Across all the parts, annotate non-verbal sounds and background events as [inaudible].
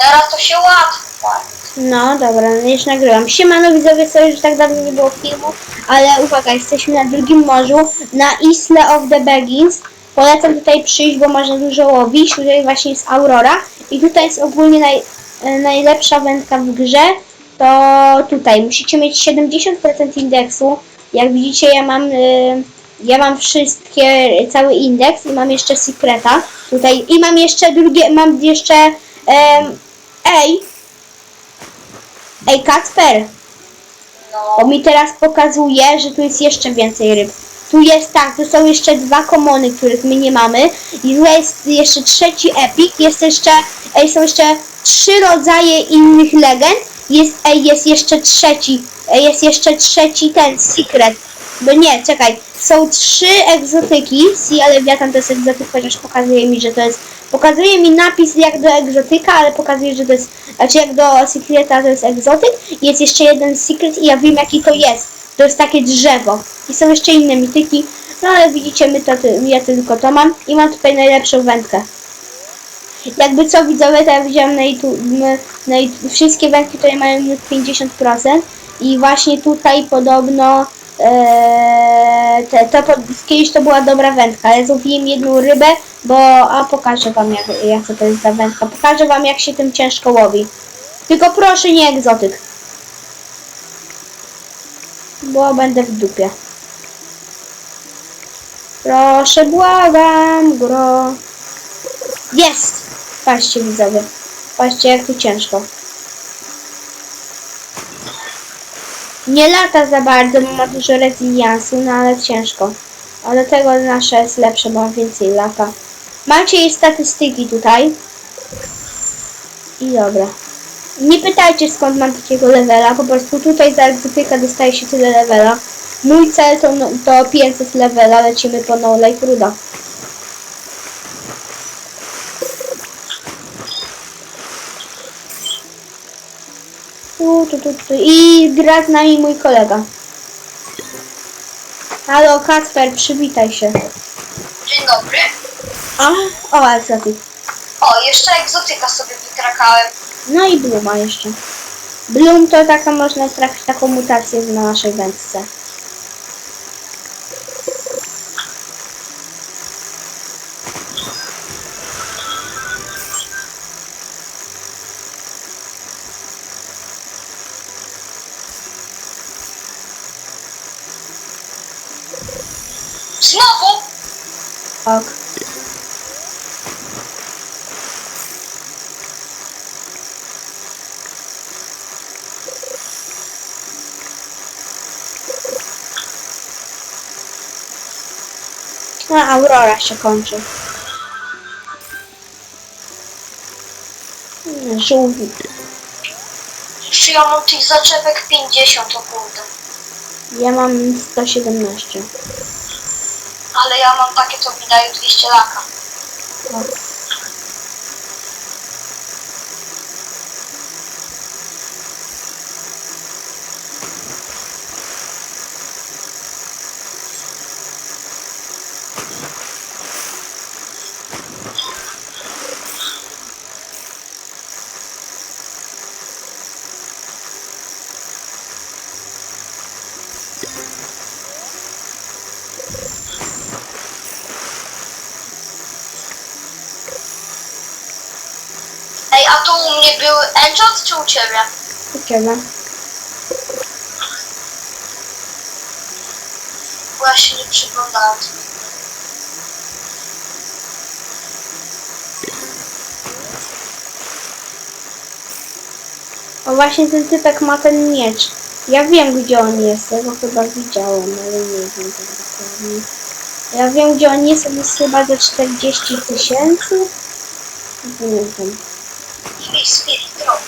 Teraz to się łatwo. No dobra, no już nagrywam. Siemano widzowie, sorry, że tak dawno nie było filmu, ale uwaga, jesteśmy na drugim morzu, na Isle of the Beggins. Polecam tutaj przyjść, bo można dużo łowić. Tutaj właśnie jest Aurora i tutaj jest ogólnie naj, e, najlepsza wędka w grze. To tutaj musicie mieć 70% indeksu. Jak widzicie, ja mam, y, ja mam wszystkie, cały indeks i mam jeszcze secreta tutaj i mam jeszcze drugie, mam jeszcze, ej, Ej, Kacper, bo No. mi teraz pokazuje, że tu jest jeszcze więcej ryb. Tu jest tak, tu są jeszcze dwa komony, których my nie mamy. I tu jest jeszcze trzeci epik, jest jeszcze, ej, są jeszcze trzy rodzaje innych legend. Jest, ej, jest jeszcze trzeci, ej, jest jeszcze trzeci ten, secret. Bo nie, czekaj, są trzy egzotyki, Sea Leviathan to jest egzotyk, chociaż pokazuje mi, że to jest, pokazuje mi napis jak do egzotyka, ale pokazuje, że to jest, znaczy jak do secreta to jest egzotyk. Jest jeszcze jeden secret i ja wiem jaki to jest. To jest takie drzewo. I są jeszcze inne mityki, no ale widzicie, my to, ja tylko to mam i mam tutaj najlepszą wędkę. Jakby co widzowie, to ja widziałam na YouTube, na YouTube wszystkie wędki tutaj mają minus 50% i właśnie tutaj podobno e, te, to, kiedyś to była dobra wędka, ale złowiłem jedną rybę, bo a pokażę wam jak, jak to jest za wędka, pokażę wam jak się tym ciężko łowi. Tylko proszę nie egzotyk. Bo będę w dupie. Proszę, błagam, gro. Jest! Patrzcie widzowie. Patrzcie jak tu ciężko. Nie lata za bardzo, bo ma dużo reziliansu, no ale ciężko. A do tego nasze jest lepsze, bo ma więcej lata. Macie jej statystyki tutaj. I dobra. Nie pytajcie skąd mam takiego levela, po prostu tutaj za egzotyka dostaje się tyle levela. Mój cel to, no- to 500 levela, lecimy po no life ruda. Tu, tu, tu, tu. I gra z nami mój kolega. Halo Kacper, przywitaj się. Dzień dobry. A, o, egzotyk. O, jeszcze egzotyka sobie wykrakałem. No i Bluma jeszcze. Bloom to taka można trafić taką mutację na naszej wędce. Znowu! Ok. A, Aurora się kończy. Żółwik. Czy ja mam tych zaczepek 50, o kurde. Ja mam 117. Ale ja mam takie, co mi dają 200 laka. Ok. Ej, a tu u mnie był enchant czy u ciebie? U ciebie. Bo ja się nie przyglądałem. O właśnie ten typek ma ten miecz. Ja wiem gdzie on jest, ja go chyba widziałem, ale nie wiem tak dokładnie. Ja wiem gdzie on jest, on jest chyba za 40 tysięcy. Nie wiem. I spirit drop.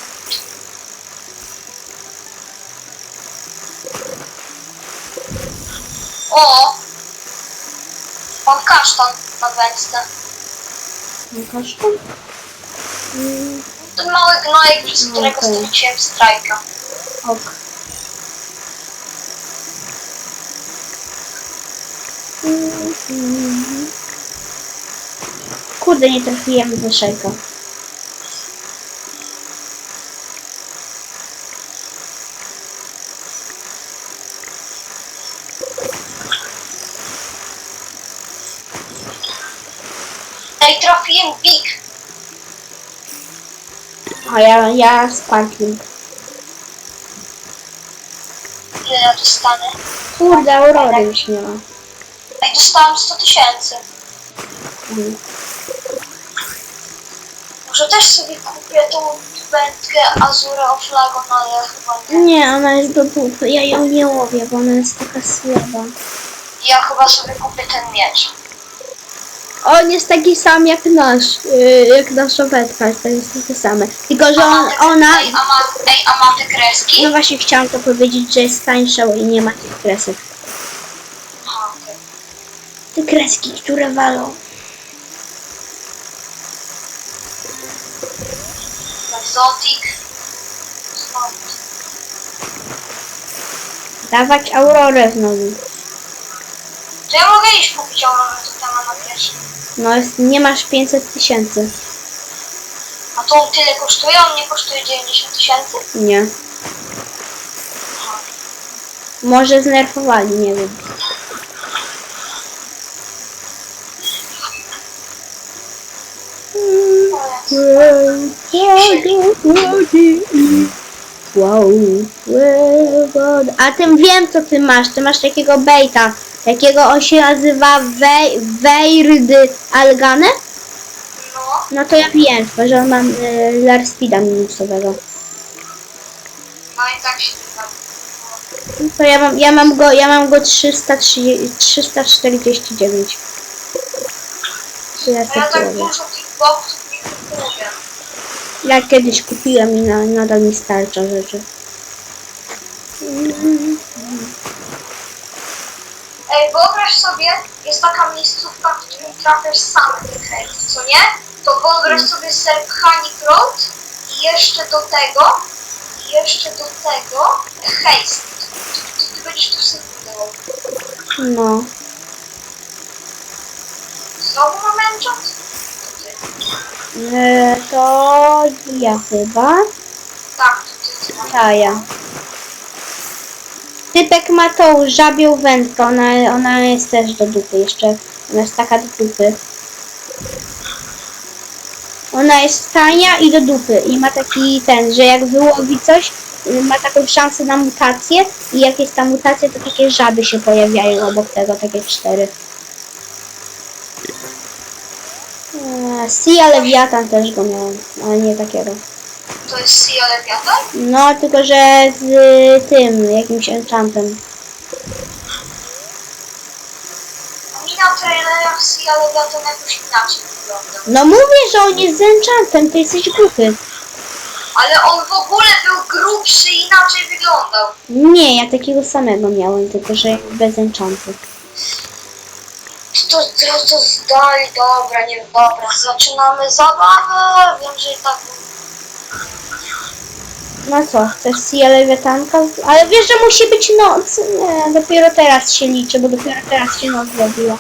O! Mam kasztan na wędce. Jakaż tam? Mm, Ten mały gnojek, przez którego Okej. straciłem strajka. ok. Mm. Kurde, nie trafiłem ze szejka. Trafiłem Big. A ja, ja sparkling. Ile ja dostanę? Kurde, Aurory już nie ma. Ej, dostałem 100 tysięcy. Mhm. Może też sobie kupię tą wędkę Azura Flagon, ale chyba nie. Nie, ona jest do dupy. Ja ją nie łowię, bo ona jest taka słaba. Ja chyba sobie kupię ten miecz. On jest taki sam jak nasz, yy, jak nasza wędka, to jest takie same. Tylko, że on, ona... Ej, a ma, ej, a ma te kreski? No właśnie chciałam to powiedzieć, że jest tańsza i nie ma tych kresek. Okej. Te kreski, które walą. Znowu. Dawać Aurorę znowu. To ja mogę iść kupić Aurorę na. No, jest, nie masz 500 tysięcy. A to tyle kosztuje? On nie kosztuje 90 tysięcy? Nie. Aha. Może znerfowali, nie wiem. Wow, A tym wiem co ty masz, ty masz takiego bejta, takiego on się nazywa Wei- Weird Algane? No. No to ja wiem, że on ma y, minusowego. No i tak się. No To ja mam, ja mam go, ja mam go 330, 349. To ja A ja tak robię. dużo tych boksów nie kupuję. Ja kiedyś kupiłem i na, nadal mi starcza rzeczy. Ej, wyobraź sobie, jest taka miejscówka, w którym trafiasz same te hejs, co nie? To wyobraź sobie Serp Honey Road i jeszcze do tego, i jeszcze do tego hejs. Ty, ty, ty będziesz sobie budował. No. Znowu mam. E, to ja chyba. Tak, to ty, ty masz. Ta ja. Typek ma tą żabią wędkę, ona, ona jest też do dupy jeszcze. Ona jest taka do dupy. Ona jest tania i do dupy. I ma taki ten, że jak wyłowi coś, ma taką szansę na mutację i jak jest ta mutacja, to takie żaby się pojawiają obok tego, takie cztery. Eee, Sea Leviathan też go miałem, ale nie takiego. To jest Sea? No, tylko że z tym, jakimś enchantem. A mi na trailerach Sea Leviathan jakoś inaczej wygląda. No mówię, że on jest z enchantem, ty jesteś głuchy. Ale on w ogóle był grubszy i inaczej wyglądał. Nie, ja takiego samego miałem, tylko że bez enchantu. To, to, to zdali, dobra, nie, dobra, zaczynamy zabawę, wiem, że i tak... No co, chcesz Sea Leviathanka? Ale wiesz, że musi być noc. Nie, dopiero teraz się liczy, bo dopiero teraz się noc zrobiła.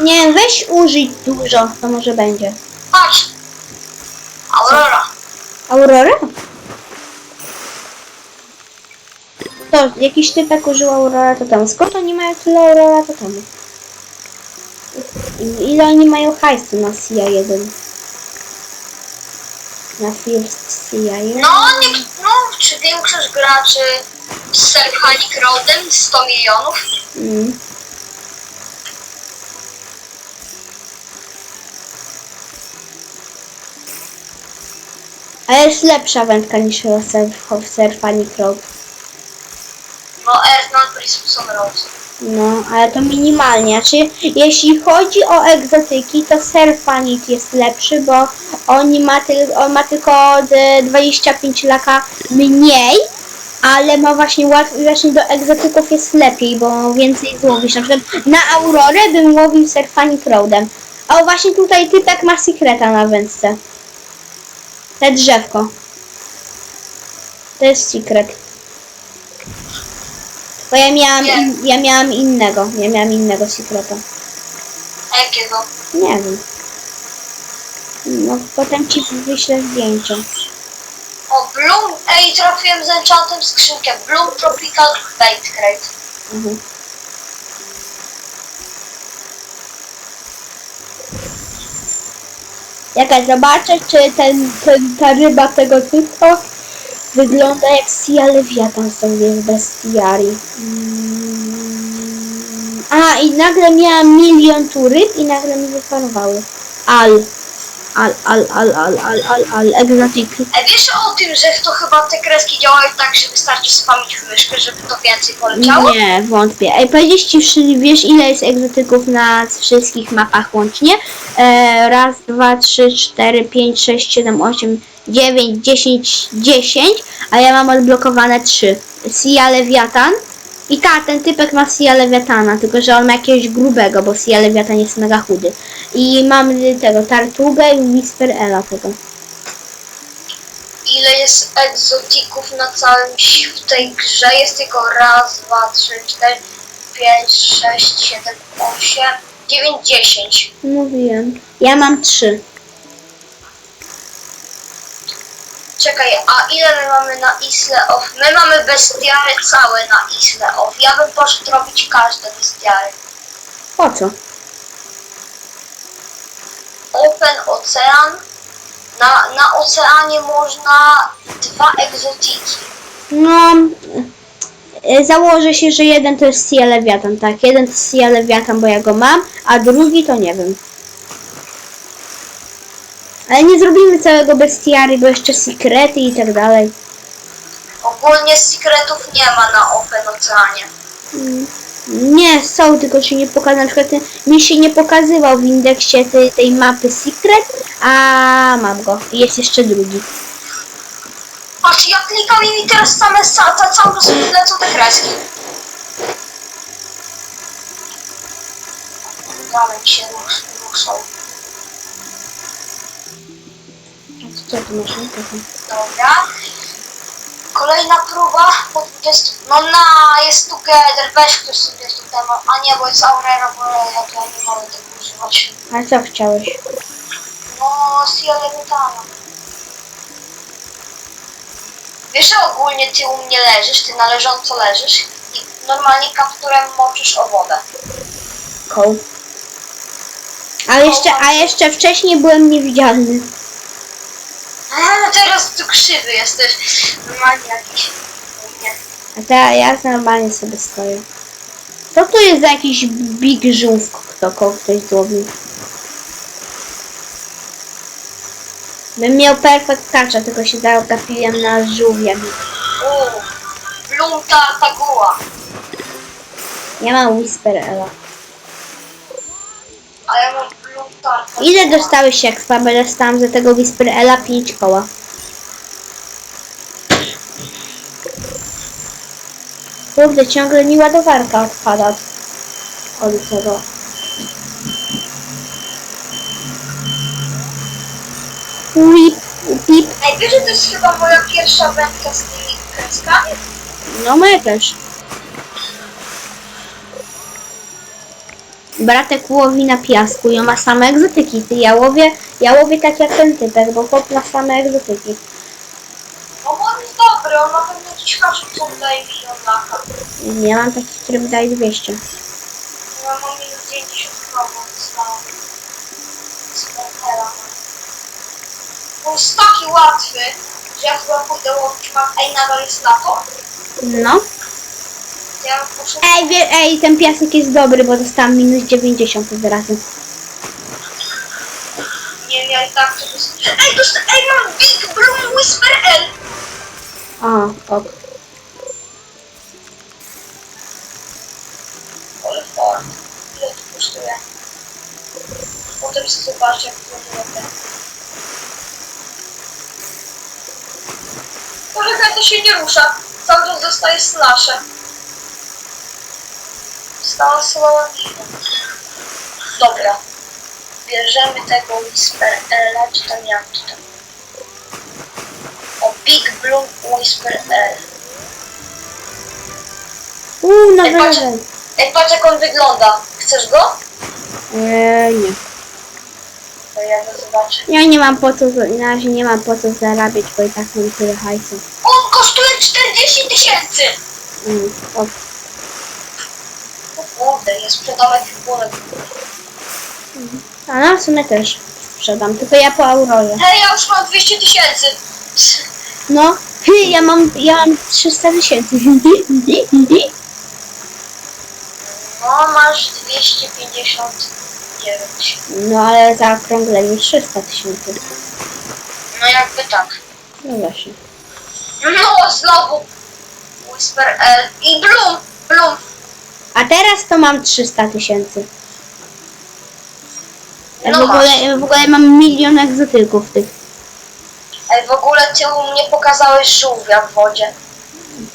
Nie, weź użyć dużo, to może będzie. Patrz! Aurora. Aurora? To, jakiś typek użył Aurora to temu. Skąd oni mają tyle Aurora to temu? I- Ile oni mają hajsu na CIA 1? Na First CIA 1? No, nie, no, czy większość graczy z Serpanic Roadem 100 milionów? Mm. Ale jest lepsza wędka niż Surf, Surfanic Road. No, Earthman Prismson Road. No, ale to minimalnie. Znaczy, jeśli chodzi o egzotyki, to Serfanit jest lepszy, bo on ma, tyl, on ma tylko e, 25 laka mniej, ale ma właśnie łatwiej, właśnie do egzotyków jest lepiej, bo więcej złowisz. Na przykład na Aurorę bym łowił Serfanit Roadem. A właśnie tutaj typek ma sekreta na wędce. Te drzewko. To jest secret. Bo ja miałam, in, ja miałam innego, ja miałam innego secreta. A jakiego? Nie wiem. No potem ci wyślę zdjęcie. O, Bloom, ej, trafiłem z enchantem skrzynkę. Bloom Tropical Bait Crate. Mhm. Jaka zobaczę, czy ten, ten, ta ryba tego typu wygląda jak Sia Lewiatan sobie w bestiarii. Mm. A, i nagle miałam milion tu ryb i nagle mi wyparowały. Al. Al, al, al, al, al, al, al, egzotyk. E, wiesz o tym, że to chyba te kreski działają tak, że wystarczy spamić w myszkę, żeby to więcej poleciało? Nie, wątpię. Ej, powiedzieć ci, wszy- wiesz ile jest egzotyków na wszystkich mapach łącznie? E, raz, dwa, trzy, cztery, pięć, sześć, siedem, osiem, dziewięć, dziesięć, dziesięć, a ja mam odblokowane trzy. Sia Lewiatan. I ta, ten typek ma Sia Lewiatana, tylko że on ma jakiegoś grubego, bo Sia Lewiatan jest mega chudy. I mam y, tego, Tartugę i Whisper Ela tego. Ile jest egzotików na całym w tej grze? Jest tylko raz, dwa, trzy, cztery, pięć, sześć, siedem, osiem, dziewięć, dziesięć. Mówiłem. Ja mam trzy. Czekaj, a ile my mamy na Isle of? My mamy bestiary całe na Isle of. Ja bym poszedł robić każde bestiary. Po co? Open ocean. Na, na oceanie można dwa egzotiki. No, e, założę się, że jeden to jest Sia Lewiatan, tak. Jeden to jest Sia Lewiatan, bo ja go mam, a drugi to nie wiem. Ale nie zrobimy całego bestiary, bo jeszcze sekrety i tak dalej. Ogólnie sekretów nie ma na Open Oceanie. Mm. Nie, są, tylko się nie pokazał. Na przykład ten, mi się nie pokazywał w indeksie tej, tej mapy Secret, a mam go. Jest jeszcze drugi. Patrz, ja klikam i mi teraz same ca- cały czas lecą te kreski. Dalej się rusz, ruszą. Co tu masz? Nie, to tam. Dobra. Kolejna próba po 20. No na jest together, weź ktoś sobie tutaj ma. A nie, bo jest Aurora, bo ja tutaj nie mogę tego używać. A co chciałeś? No, Sia Levitana. Wiesz, że ogólnie ty u mnie leżysz, ty na leżąco leżysz i normalnie kapturem moczysz o wodę. Koł. A jeszcze, a jeszcze wcześniej byłem niewidzialny. A teraz tu krzywy jesteś. Normalnie jakiś. Nie. A teraz ja normalnie sobie stoję. Co to jest za jakiś big żółw, kto kogo ktoś złowił? Bym miał perfect tylko się zagapiłem na żółwia. Uuu, Bloom Tartagua. Ja mam Whisper Ela. A ja mam. Ile dostałeś expa? Bo dostałam za tego Whisper Ela 5 koła. Kurde, ciągle mi ładowarka odpada od, od tego. Pip, pip. Ej, wiesz, że to jest chyba moja pierwsza wędka z tymi kreskami? No moja też. Bratek łowi na piasku i on ma same egzotyki. Ty, ja łowię, ja łowię tak jak ten typek, bo chłop ma same egzotyki. No bo on jest dobry, on ma pewnie jakiś haszu, co on daje milion laka. Ja mam taki, który wydaje 200. Ja mam minus 90 krowa dostałam. Z Portela. On jest taki łatwy, że ja chyba pójdę łowić mam. Ej, nadal jest lato? No. Ja poszedł... Ej, wie, ej, ten piasek jest dobry, bo dostałam minus 90 od razu. Nie ja i tak to jest... Ej, dosta... Ej, mam Big Bloom Whisper L! A, ok. Ale fart. Ile to kosztuje? Potem sobie zobaczę, jak to wygląda. Poczekaj, to się nie rusza. Cały czas dostaje slasze. Słaba Dobra. Bierzemy tego Whisper L, czy tam jak to tam? O, Big Bloom Whisper L. Uuu, nowy Ej, patrz, ej, patrz jak on wygląda. Chcesz go? Eee, nie. To ja go zobaczę. Ja nie mam po co, na razie nie mam po co zarabiać, bo i tak mam tyle hajsu. On kosztuje 40 tysięcy! Mm, ok. Kurde, jest sprzedamy figurek. A no, w sumie też. sprzedam, tylko ja po Aurorze. Hej, ja już mam 200 tysięcy. No, ja mam, ja mam 300 tysięcy. No, masz 259. No ale zaokrąglenie 300 tysięcy. No jakby tak. No właśnie. No, znowu. Whisper L i Bloom. Bloom. A teraz to mam 300 tysięcy. Ja w, No ogóle, w ogóle mam milion egzotyków tych. Ej, w ogóle ty u mnie pokazałeś żółwia w wodzie.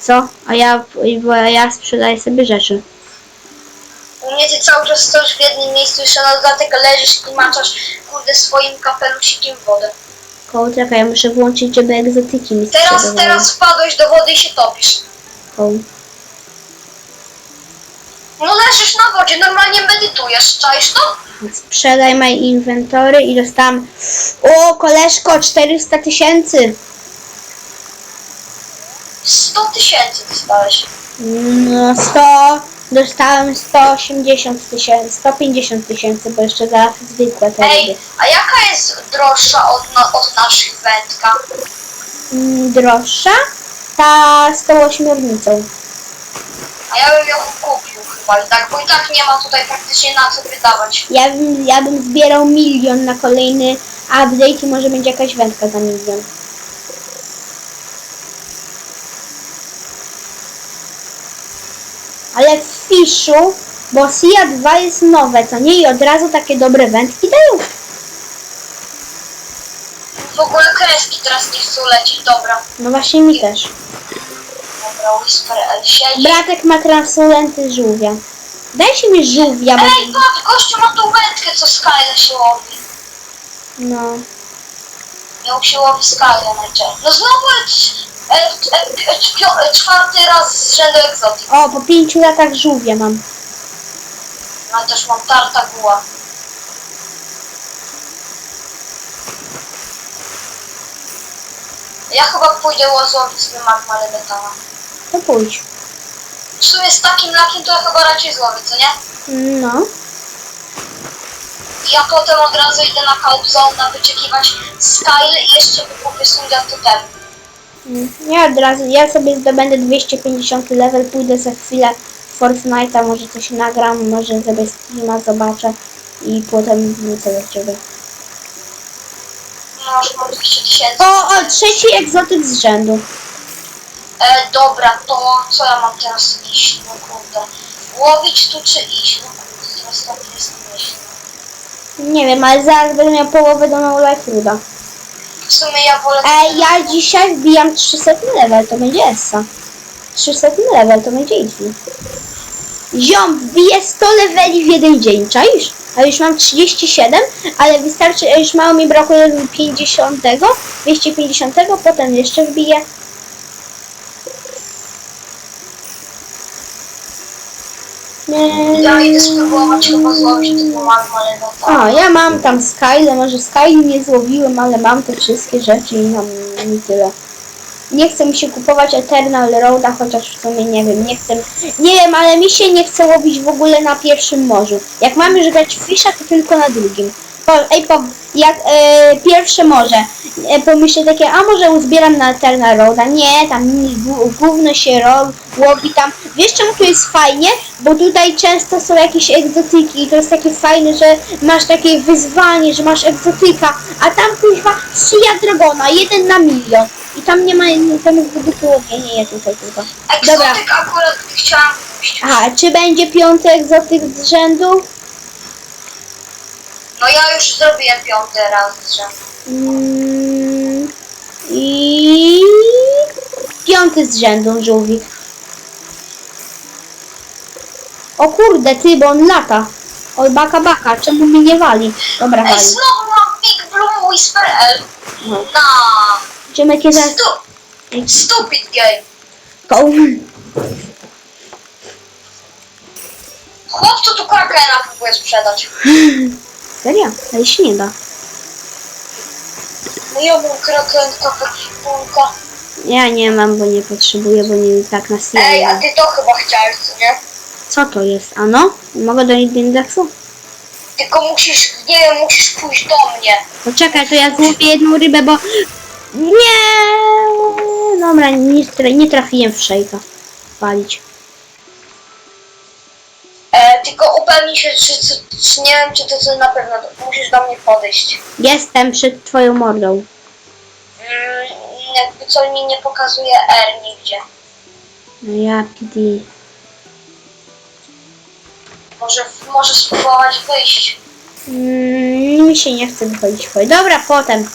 Co? A ja, bo ja sprzedaję sobie rzeczy. U mnie ty cały czas stoisz w jednym miejscu, jeszcze na dodatek leżysz i maczasz kurde swoim kapelusikiem w wodę. Koło czekaj, ja muszę włączyć, żeby egzotyki mi Teraz, sprzedawały. teraz wpadłeś do wody i się topisz. Koło. No leżysz na wodzie, normalnie medytujesz, czaisz to? Sprzedaj my inwentory i dostałam... O, koleżko, 400 tysięcy! 100 tysięcy dostałeś. No, 100... Dostałem 180 tysięcy, 150 tysięcy, bo jeszcze za zwykłe te. Ej, a jaka jest droższa od, na, od naszych wędka? Mm, Droższa? Ta z tą ośmiornicą. A ja bym ją kupił chyba i tak, bo i tak nie ma tutaj praktycznie na co wydawać. Ja bym, ja bym zbierał milion na kolejny update i może będzie jakaś wędka za milion. Ale w Fiszu, bo SIA 2 jest nowe, co nie? I od razu takie dobre wędki dają. W ogóle kreski teraz nie chcą lecieć, dobra. No właśnie mi też. Whisper siedzi. Bratek ma transulenty żółwia. Dajcie mi żółwia, bo... Ej, patrz, gościu ma tą wędkę, co Skyle się łowi. No. Miał się łowi Skyle najczęściej. No znowu e, e, e, e, czpio- e, czwarty raz z rzędu egzotyk. O, po pięciu latach żółwia mam. No ale też mam tartaguła. Ja chyba pójdę złowić sobie magma lewiatana. To pójdź. W sumie z takim lakiem to ja chyba raczej złowię, co nie? No. Ja potem od razu idę na Calp na wyczekiwać Skyle i jeszcze wykupię Sundia Totem. Mm, Ja od razu, ja sobie zdobędę 250 level, pójdę za chwilę w Fortnite'a, może coś nagram, może sobie streama zobaczę i potem wrócę do ciebie. No już mam 200 tysięcy. O, o, trzeci egzotyk z rzędu. E, dobra, to co ja mam teraz iść? No kurde. Łowić tu czy iść? No kurde, teraz tak jest myśl. Nie wiem, ale zaraz będę miał połowę do No Life Ruda. W sumie ja wolę... Ej, ja dzisiaj wbijam 300 level, to będzie Essa. 300 level, to będzie easy. Ziom, wbije 100 leveli w jeden dzień, czaisz? A już mam 37, ale wystarczy, już mało mi brakuje do 50, 250, potem jeszcze wbiję. Ja idę spróbować chyba złowić tego magma lewiatana. A, ja mam tam Skyle, może Skyle nie złowiłem, ale mam te wszystkie rzeczy i mam i tyle. Nie chce mi się kupować Eternal Roada, chociaż w sumie nie wiem, nie chcę, nie wiem, ale mi się nie chce łowić w ogóle na pierwszym morzu. Jak mam już grać w Fisha, to tylko na drugim. Ej, po, jak e, pierwsze morze, e, pomyślę takie, a może uzbieram na Eternal Roada. Nie, tam gówno się ro, łowi tam. Wiesz czemu tu jest fajnie? Bo tutaj często są jakieś egzotyki i to jest takie fajne, że masz takie wyzwanie, że masz egzotyka, a tam kuźwa Sia Dragona, jeden na milion. I tam nie ma, tam jest wybuchu nie tutaj tylko. Dobra. Egzotyk akurat chciałam pójść. Aha, czy będzie piąty egzotyk z rzędu? No ja już zrobiłem piąty raz rzędu. Mm, I piąty z rzędu żółwik. O kurde, ty, bo on lata. O baka baka, czemu mi nie wali? Dobra, Ej, wali. znowu mam Big Bloom Whisper L. No. Na... Idziemy kiedy... Stu... Stupid game. Go. Chłopcu tu krakena próbuje sprzedać. [laughs] Serio? Ale się nie da. No ja mam krakenka, ekwipunka. Ja nie mam, bo nie potrzebuję, bo nie tak na Ej, a ty to chyba chciałeś, co nie? Co to jest? Ano? Mogę do indeksu? Tylko musisz, nie wiem, musisz pójść do mnie. Poczekaj, to ja złowię jedną rybę, bo... Nie! Dobra, nie, tra- nie trafiłem w szejka. Palić. E, tylko upewnij się, czy, czy, czy nie wiem, czy to na pewno musisz do mnie podejść. Jestem przed twoją mordą. Mm, jakby co mi nie pokazuje R nigdzie. No ja PD. Może, może spróbować wyjść. Mm, mi się nie chce wychodzić. Chodź. Dobra, potem.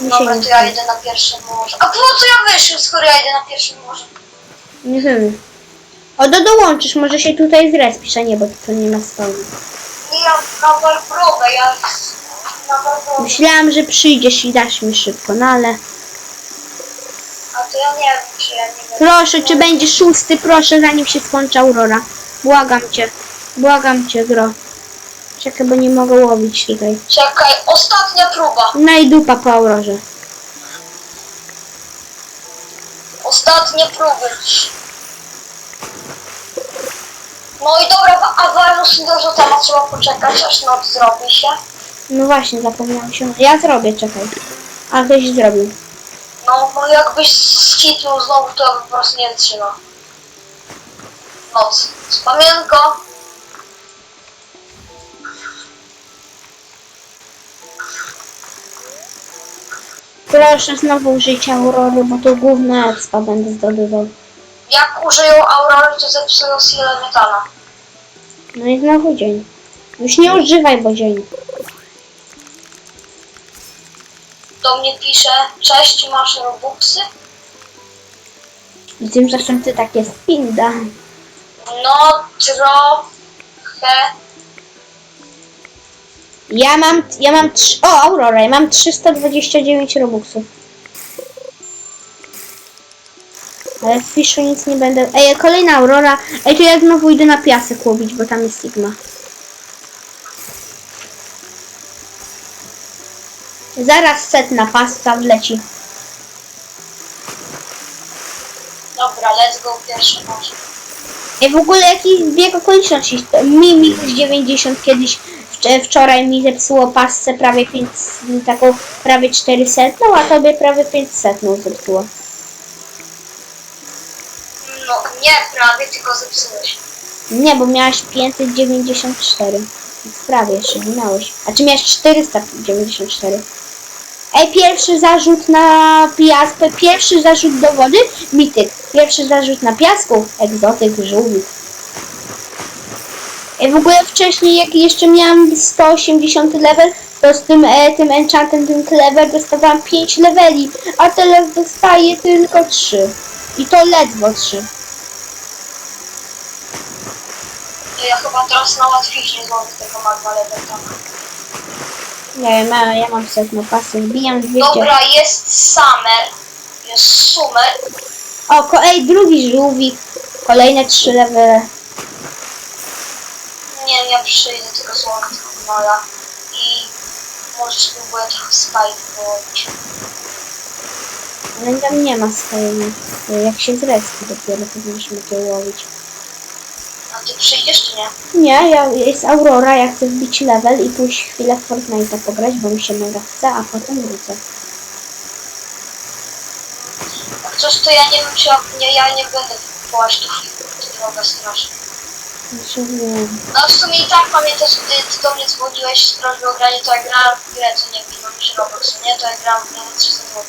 Mi się Dobra, nie to ja chce. idę na pierwsze morze. A po co ja wyszłem, skoro ja idę na pierwsze morze? Nie wiem. O, do dołączysz, może się tutaj zrespisz, a nie, bo tu nie ma spawnu. Nie, ja na Barbrogę, ja na Barbrogę. Myślałam, że przyjdziesz i dasz mi szybko, no ale... A to ja nie wiem, czy ja nie wiem. Proszę, czy będzie szósty, proszę, zanim się skończy Aurora. Błagam cię. Błagam cię, gro. Czekaj, bo nie mogę łowić tutaj. Czekaj, ostatnia próba. No i dupa po Aurorze. Ostatnie próby. No i dobra, a Warus do rzuta ma trzeba poczekać, aż noc zrobi się. No właśnie, zapomniałam się. Ja zrobię, czekaj. A ktoś zrobił. No, bo jakbyś skipnął znowu, to ja po prostu nie wytrzyma. Noc. Pamiętko. Proszę znowu użyć Aurory, bo to główne expa będę zdobywał. Jak użyją Aurory, to zepsują silę metana. No i znowu dzień. Już nie używaj, bo dzień. Do mnie pisze, cześć, masz robuxy? I tymczasem ty takie spinda. No, trochę. Ja mam, ja mam, trz- o Aurora, ja mam 329 robuxów. Ale w Fiszu nic nie będę, ej, kolejna Aurora, ej, to ja znowu idę na piasek łowić, bo tam jest Sigma. Zaraz setna pasta wleci. Dobra, let's go, pierwsze może. Ej, w ogóle jakiś zbieg okoliczności. Mi minus 90 kiedyś wczoraj mi zepsuło pasce prawie 5, taką prawie 400, a tobie prawie 500 no zepsuło. No, nie prawie, tylko zepsułeś. Nie, bo miałaś 594. Więc prawie jeszcze nie miałeś. A czy miałeś 494? Ej, pierwszy zarzut na piaskę, pierwszy zarzut do wody, mityk. Pierwszy zarzut na piasku, egzotyk, żółwik. Ej, w ogóle wcześniej, jak jeszcze miałam 180 level, to z tym, e, tym enchantem, tym clever dostawałam 5 leveli, a teraz dostaję tylko 3. I to ledwo 3. To ja chyba teraz na łatwiźnie złowię tego magma lewetana. Nie wiem, ja, ja mam setną pasję, wbijam 200. Dobra, jest summer. Jest summer. O, ko- ej, drugi żółwik. Kolejne trzy levele. Nie ja przyjdę tylko tego mala. I może spróbuję trochę spike połowić. Ale tam nie ma swojego. Jak się zrespi dopiero, to będziemy to łowić. A ty przyjdziesz czy nie? Nie, ja, jest Aurora, ja chcę wbić level i pójść chwilę w Fortnite'a pograć, bo mi się mega chce, a potem wrócę. Jak coś to ja nie wiem czy nie, ja nie będę kupować tu to droga strasznie. Znaczy, nie. No w sumie i tak pamiętasz, gdy ty do mnie dzwoniłeś z prośbą o granie, to ja grałem w grę, co nie wiem, się Roblox, nie? To ja grałem w grę na 300 zł.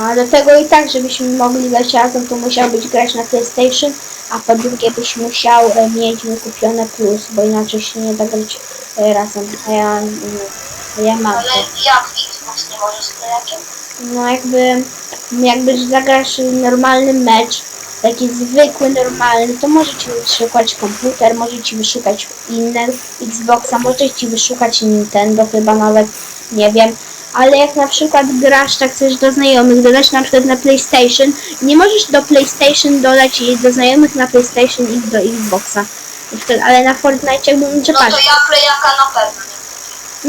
A do tego i tak, żebyśmy mogli grać razem, to musiał być grać na PlayStation, a po drugie byś musiał e, mieć wykupione plus, bo inaczej się nie da grać e, razem. A ja, a ja mam. Ale jak Xbox nie może z? No jakby, jakby zagrasz normalny mecz, taki zwykły, normalny, to może ci wyszukać komputer, może ci wyszukać inne Xboxa, może ci wyszukać Nintendo chyba nawet, nie wiem. Ale jak na przykład grasz, tak chcesz do znajomych dodać na przykład na PlayStation, nie możesz do PlayStation dodać jej do znajomych na PlayStation i do Xboxa. Ale na Fortnite jakby No czekać. to ja playaka na pewno nie.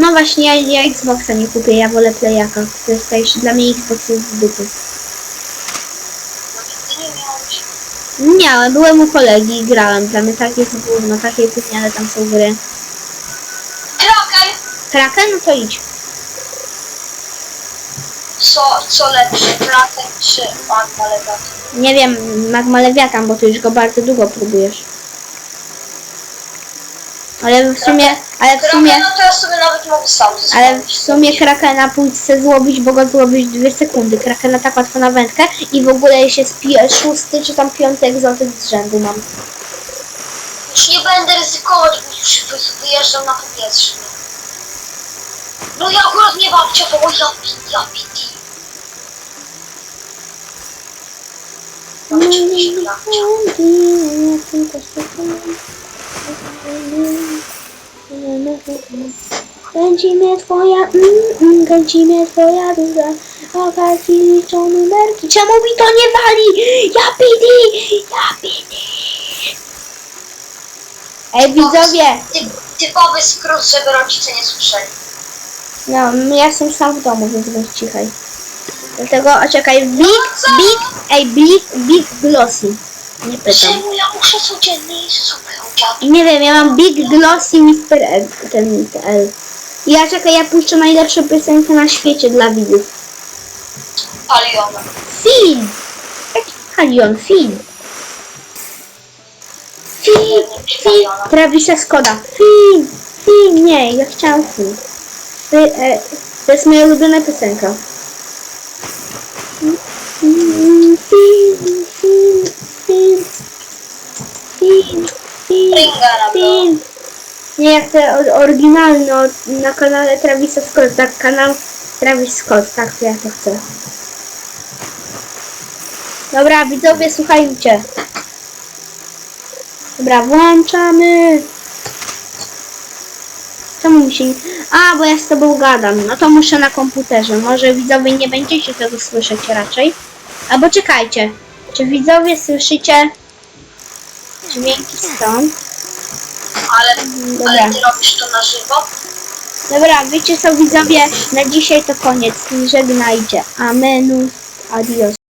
No właśnie, ja, ja Xboxa nie kupię, ja wolę Playaka. PlayStation, dla mnie Xbox jest z dupy. No nigdy nie miałeś. Miałem, byłem u kolegi i grałem. Dla mnie tak jest gówno, takie gówniane tam są gry. Kraken? No to idź. Co, co lepsze, Kraken czy Magma Legato? Nie wiem, magma bo ty już go bardzo długo próbujesz. Ale w sumie, ale w sumie, Krakena to ja sobie nawet mogę sam ale w sumie Krakena pójdź se złowić, bo go złowić dwie sekundy. Krakena tak łatwo na wędkę i w ogóle się spije szósty czy tam piąty egzotyk z rzędu mam. Już nie będę ryzykować, bo już wy- wyjeżdżam na powierzchnię. No ja akurat nie babcia, bo ja, ja piti. Babcia mi się babcia. Kręci mnie twoja, mm, mm, kręci mnie twoja duza, oka ci liczą numerki. Czemu mi to nie wali? Ja pidi, ja pidi. Ej widzowie, Ty, typowy skrót, żeby rodzice nie słyszeli. no ja jestem sam w domu, więc bądź cichaj. Dlatego, a czekaj, big, big, ej, big, big glossy. Nie pytam. Czemu ja muszę codziennie jeść zupę odziadu? Nie wiem, ja mam Big Glossy Mr. Egg, ten Mr. L. Ja czekaj, ja puszczę najlepszą piosenkę na świecie dla widzów. Paliona. Jaki Halion, film! Film! Film! Travisa Skoda. Film! Film! Nie, ja chciałam e, to jest moja ulubiona piosenka. Bro. film. Nie jak te o- oryginalne o- na kanale Travisa Scott, tak kanał Travis Scott, tak to ja to chcę. Dobra, widzowie, słuchajcie. Dobra, włączamy. Czemu mi się. A, bo ja z tobą gadam. No to muszę na komputerze. Może widzowie nie będziecie tego słyszeć raczej. Albo czekajcie. Czy widzowie słyszycie dźwięki stąd? Ale, Dobra. ale ty robisz to na żywo? Dobra, wiecie co widzowie? Na dzisiaj to koniec. Żegnajcie. Amenu. Adios.